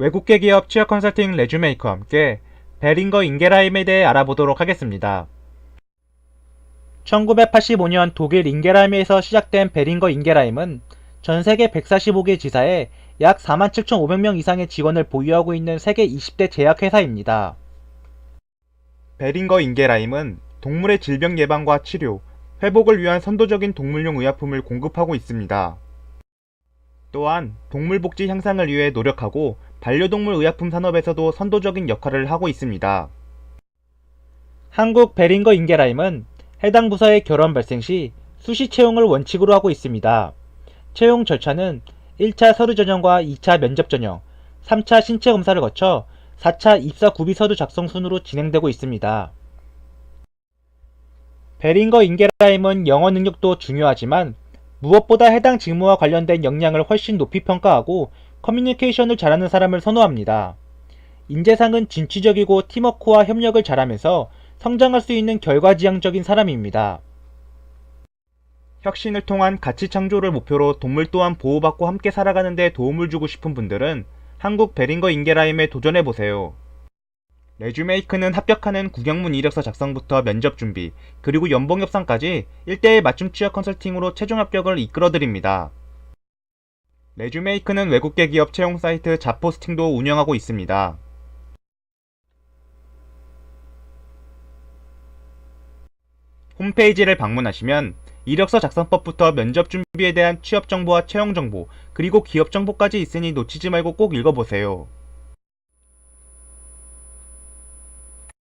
외국계 기업 취업 컨설팅 레주메이커와 함께 베링거 인게라임에 대해 알아보도록 하겠습니다. 1985년 독일 인게라임에서 시작된 베링거 인게라임은 전 세계 145개 지사에 약 47,500명 이상의 직원을 보유하고 있는 세계 20대 제약회사입니다. 베링거 인게라임은 동물의 질병 예방과 치료, 회복을 위한 선도적인 동물용 의약품을 공급하고 있습니다. 또한 동물 복지 향상을 위해 노력하고 반려동물 의약품 산업에서도 선도적인 역할을 하고 있습니다. 한국 베링거 인게라임은 해당 부서의 결혼 발생 시 수시 채용을 원칙으로 하고 있습니다. 채용 절차는 1차 서류 전형과 2차 면접 전형, 3차 신체 검사를 거쳐 4차 입사 구비 서류 작성 순으로 진행되고 있습니다. 베링거 인게라임은 영어 능력도 중요하지만 무엇보다 해당 직무와 관련된 역량을 훨씬 높이 평가하고 커뮤니케이션을 잘하는 사람을 선호합니다. 인재상은 진취적이고 팀워크와 협력을 잘하면서 성장할 수 있는 결과지향적인 사람입니다. 혁신을 통한 가치 창조를 목표로 동물 또한 보호받고 함께 살아가는 데 도움을 주고 싶은 분들은 한국 베링거 인게라임에 도전해보세요. 레주메이크는 합격하는 구경문 이력서 작성부터 면접 준비, 그리고 연봉 협상까지 1대1 맞춤 취업 컨설팅으로 최종 합격을 이끌어드립니다. 레주메이크는 외국계 기업 채용 사이트 자포스팅도 운영하고 있습니다. 홈페이지를 방문하시면 이력서 작성법부터 면접 준비에 대한 취업 정보와 채용 정보, 그리고 기업 정보까지 있으니 놓치지 말고 꼭 읽어보세요.